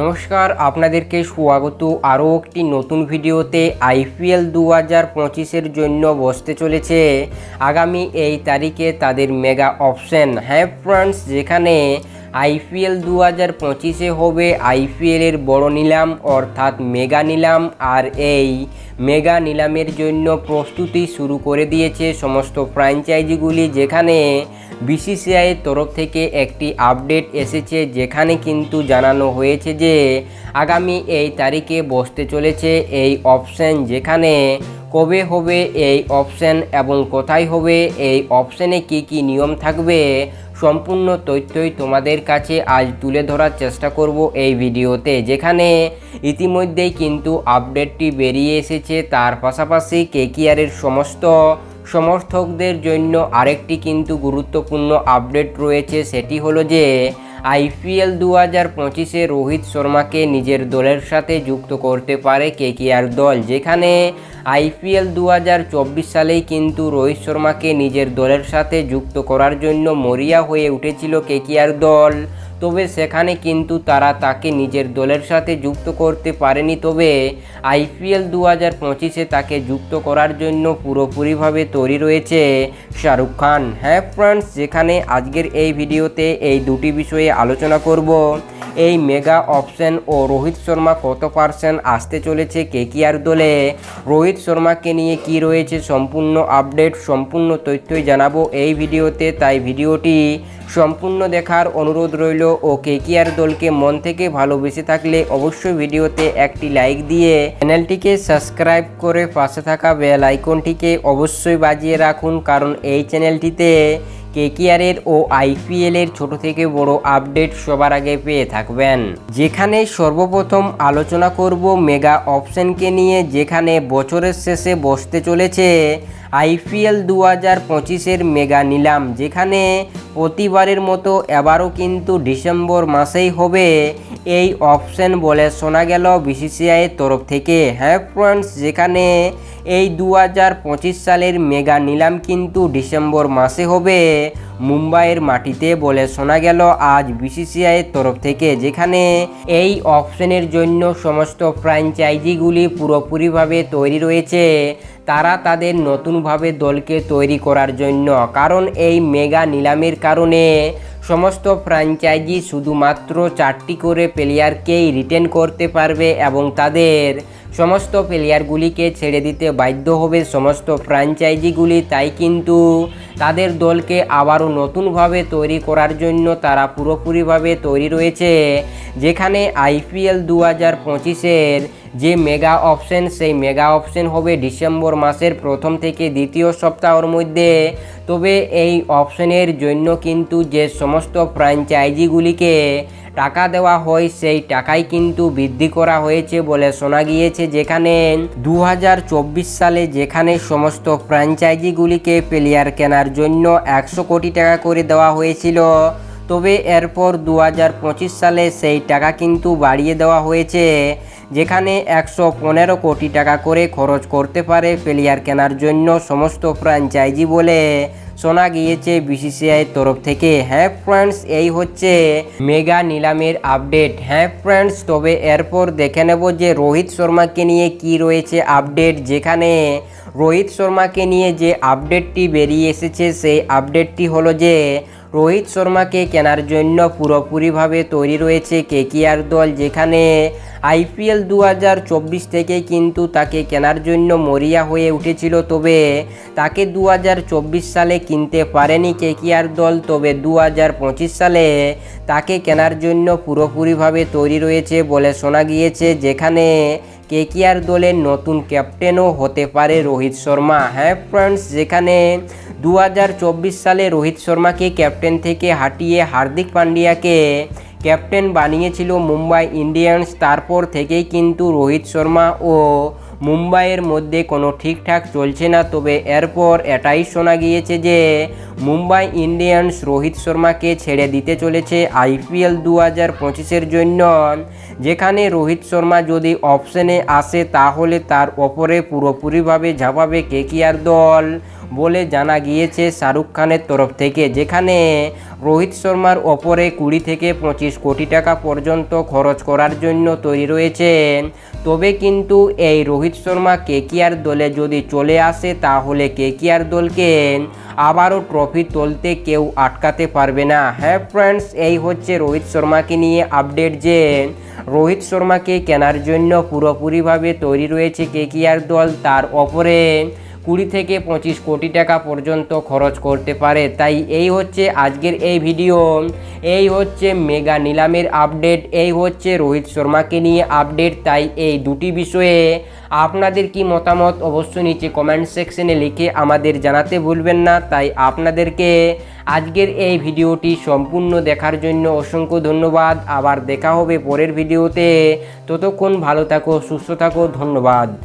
নমস্কার, আপনাদেরকে স্বাগত। আরও একটি নতুন ভিডিওতে আইপিএল দু হাজার পঁচিশের জন্য বসতে চলেছে। আগামী এই তারিখে তাদের মেগা অপশন। হ্যাঁ ফ্রান্স যেখানে আইপিএল দু হাজার পঁচিশে হবে আইপিএলের বড় নিলাম, অর্থাৎ মেগা নিলাম, আর এই মেগা নিলামের জন্য প্রস্তুতি শুরু করে দিয়েছে সমস্ত ফ্র্যাঞ্চাইজিগুলি, যেখানে বিসিসিআইয়ের তরফ থেকে একটি আপডেট এসেছে, যেখানে কিন্তু জানানো হয়েছে যে আগামী এই তারিখে বসতে চলেছে এই অপশন, যেখানে কবে হবে এই অপশন এবং কোথায় হবে, এই অপশনে কি কি নিয়ম থাকবে সম্পূর্ণ তথ্যই তোমাদের কাছে আজ তুলে ধরার চেষ্টা করব এই ভিডিওতে, যেখানে ইতিমধ্যেই কিন্তু আপডেটটি বেরিয়ে এসেছে। তার পাশাপাশি কেকিআরের সমস্ত সমর্থকদের জন্য আরেকটি কিন্তু গুরুত্বপূর্ণ আপডেট রয়েছে। সেটি হলো যে, আইপিএল দু হাজার পঁচিশে রোহিত শর্মাকে নিজের দলের সাথে যুক্ত করতে পারে কেকেআর দল, যেখানে আইপিএল দু হাজার চব্বিশ সালেই কিন্তু রোহিত শর্মাকে নিজের দলের সাথে যুক্ত করার জন্য মরিয়া হয়ে উঠেছিল কেকেআর দল। তবে সেখানে কিন্তু তারা তাকে নিজের দলের সাথে যুক্ত করতে পারেনি। তবে আইপিএল দু হাজার পঁচিশে তাকে যুক্ত করার জন্য পুরোপুরিভাবে তৈরি রয়েছে শাহরুখ খান। হ্যাঁ ফ্রেন্ডস যেখানে আজকের এই ভিডিওতে এই দুটি বিষয়ে আলোচনা করব। এই মেগা অপশন ও রোহিত শর্মা কত পার্সেন্ট আসতে চলেছে কেকিআর দলে? রোহিত শর্মাকে নিয়ে কি রয়েছে সম্পূর্ণ আপডেট, সম্পূর্ণ তথ্যই জানাব এই ভিডিওতে। তাই ভিডিওটি সম্পূর্ণ দেখার অনুরোধ রইল ও কেকিআর দলকে মন থেকে ভালোবেসে থাকলে অবশ্যই ভিডিওতে একটি লাইক দিয়ে চ্যানেলটিকে সাবস্ক্রাইব করে পাশে থাকা বেল আইকনটিকে অবশ্যই বাজিয়ে রাখুন, কারণ এই চ্যানেলটিতে কেকিআরের ও আইপিএলের ছোট থেকে বড় আপডেট সবার আগে পেয়ে থাকবেন। যেখানে সর্বপ্রথম আলোচনা করব মেগা অপশনকে নিয়ে, যেখানে বছরের শেষে বসতে চলেছে আইপিএল দু হাজার পঁচিশের মেগা নিলাম, যেখানে প্রতিবারের মতো এবারও কিন্তু ডিসেম্বর মাসেই হবে এই অপশন বলে শোনা গেল বিসিসিআইয়ের তরফ থেকে। হ্যাঁ ফ্রেন্ডস যেখানে এই দু হাজার পঁচিশ সালের মেগা নিলাম কিন্তু ডিসেম্বর মাসে হবে মুম্বাইয়ের মাটিতে বলে শোনা গেল আজ বিসিসিআইয়ের তরফ থেকে, যেখানে এই অপশনের জন্য সমস্ত ফ্র্যাঞ্চাইজিগুলি পুরোপুরিভাবে তৈরি রয়েছে। তারা তাদের নতুনভাবে দলকে তৈরি করার জন্য, কারণ এই মেগা নিলামের কারণে সমস্ত ফ্র্যাঞ্চাইজি শুধুমাত্র চারটি করে প্লেয়ারকেই রিটেন করতে পারবে এবং তাদের সমস্ত প্লেয়ারগুলিকে ছেড়ে দিতে বাধ্য হবে সমস্ত ফ্র্যাঞ্চাইজিগুলি। তাই কিন্তু তাদের দলকে আবারও নতুনভাবে তৈরি করার জন্য তারা পুরোপুরিভাবে তৈরি রয়েছে, যেখানে আইপিএল দু হাজার পঁচিশের যে মেগা অপশন, সেই মেগা অপশন হবে ডিসেম্বর মাসের প্রথম থেকে দ্বিতীয় সপ্তাহের মধ্যে। তবে এই অপশনের জন্য কিন্তু যে সমস্ত ফ্র্যাঞ্চাইজিগুলিকে টাকা দেওয়া হয়, সেই টাকাই কিন্তু বৃদ্ধি করা হয়েছে বলে শোনা গিয়েছে যেখানে দু হাজার চব্বিশ সালে যেখানে সমস্ত ফ্র্যাঞ্চাইজিগুলিকে প্লেয়ার কেনার জন্য একশো কোটি টাকা করে দেওয়া হয়েছিল, তবে এরপর দু হাজার পঁচিশ সালে সেই টাকা কিন্তু বাড়িয়ে দেওয়া হয়েছে। যেখানে একশো পনেরো কোটি টাকা করে খরচ করতে পারে প্লেয়ার কেনার জন্য সমস্ত ফ্র্যাঞ্চাইজি বলে শোনা গিয়েছে বিসিসিআইয়ের তরফ থেকে। হ্যাঁ ফ্রেন্ডস, এই হচ্ছে মেগা নিলামের আপডেট। হ্যাঁ ফ্রেন্ডস, তবে এরপর দেখে নেব যে রোহিত শর্মাকে নিয়ে কি রয়েছে আপডেট। যেখানে রোহিত শর্মাকে নিয়ে যে আপডেটটি বেরিয়ে এসেছে, সেই আপডেটটি হলো যে রোহিত শর্মাকে কেনার জন্য পুরোপুরিভাবে তৈরি রয়েছে কেকিআর দল, যেখানে আইপিএল দু হাজার চব্বিশ থেকে কিন্তু তাকে কেনার জন্য মরিয়া হয়ে উঠেছিল। তবে তাকে দু হাজার চব্বিশ সালে কিনতে পারেনি কেকিআর দল, তবে দু হাজার পঁচিশ সালে তাকে কেনার জন্য পুরোপুরিভাবে তৈরি রয়েছে বলে শোনা গিয়েছে, যেখানে কেকিআর দলের নতুন ক্যাপ্টেনও হতে পারে রোহিত শর্মা। হ্যাঁ ফ্রেন্ডস, যেখানে দু হাজার চব্বিশ সালে রোহিত শর্মাকে ক্যাপ্টেন থেকে হাঁটিয়ে হার্দিক পান্ডিয়াকে ক্যাপ্টেন বানিয়েছিল মুম্বাই ইন্ডিয়ান্স। তারপর থেকেই কিন্তু রোহিত শর্মা ও মুম্বাইয়ের মধ্যে কোনো ঠিকঠাক চলছে না। তবে এরপর এটাই শোনা গিয়েছে যে মুম্বাই ইন্ডিয়ান্স রোহিত শর্মাকে ছেড়ে দিতে চলেছে আইপিএল দু হাজার পঁচিশের জন্য। যেখানে রোহিত শর্মা যদি অপশনে আসে তাহলে তার ওপরে পুরোপুরিভাবে ঝাঁপাবে কেকিআর দল। বলে জানা গিয়েছে শাহরুখ খানের তরফ থেকে, যেখানে রোহিত শর্মার ওপরে কুড়ি থেকে পঁচিশ কোটি টাকা পর্যন্ত খরচ করার জন্য তৈরি রয়েছেন তবে কিন্তু এই রোহিত শর্মা কেকিআর দলে যদি চলে আসে, তাহলে কেকিআর দলকে আবারও ট্রফি তুলতে কেউ আটকাতে পারবে না। হ্যাঁ ফ্রেন্ডস এই হচ্ছে রোহিত শর্মাকে নিয়ে আপডেট যে রোহিত শর্মাকে কেনার জন্য পুরোপুরিভাবে তৈরি রয়েছে কেকিআর দল, তার ওপরে কুড়ি থেকে পঁচিশ কোটি টাকা পর্যন্ত খরচ করতে পারে। তাই এই হচ্ছে আজকের এই ভিডিও। এই হচ্ছে মেগা নিলামের আপডেট। এই হচ্ছে রোহিত শর্মাকে নিয়ে আপডেট। তাই এই দুটি বিষয়ে আপনাদের কি মতামত অবশ্যই নিচে কমেন্ট সেকশনে লিখে আমাদের জানাতে ভুলবেন না। তাই আপনাদেরকে আজকের এই ভিডিওটি সম্পূর্ণ দেখার জন্য অসংখ্য ধন্যবাদ। আবার দেখা হবে পরের ভিডিওতে। ততক্ষণ ভালো থাকো, সুস্থ থাকো, ধন্যবাদ।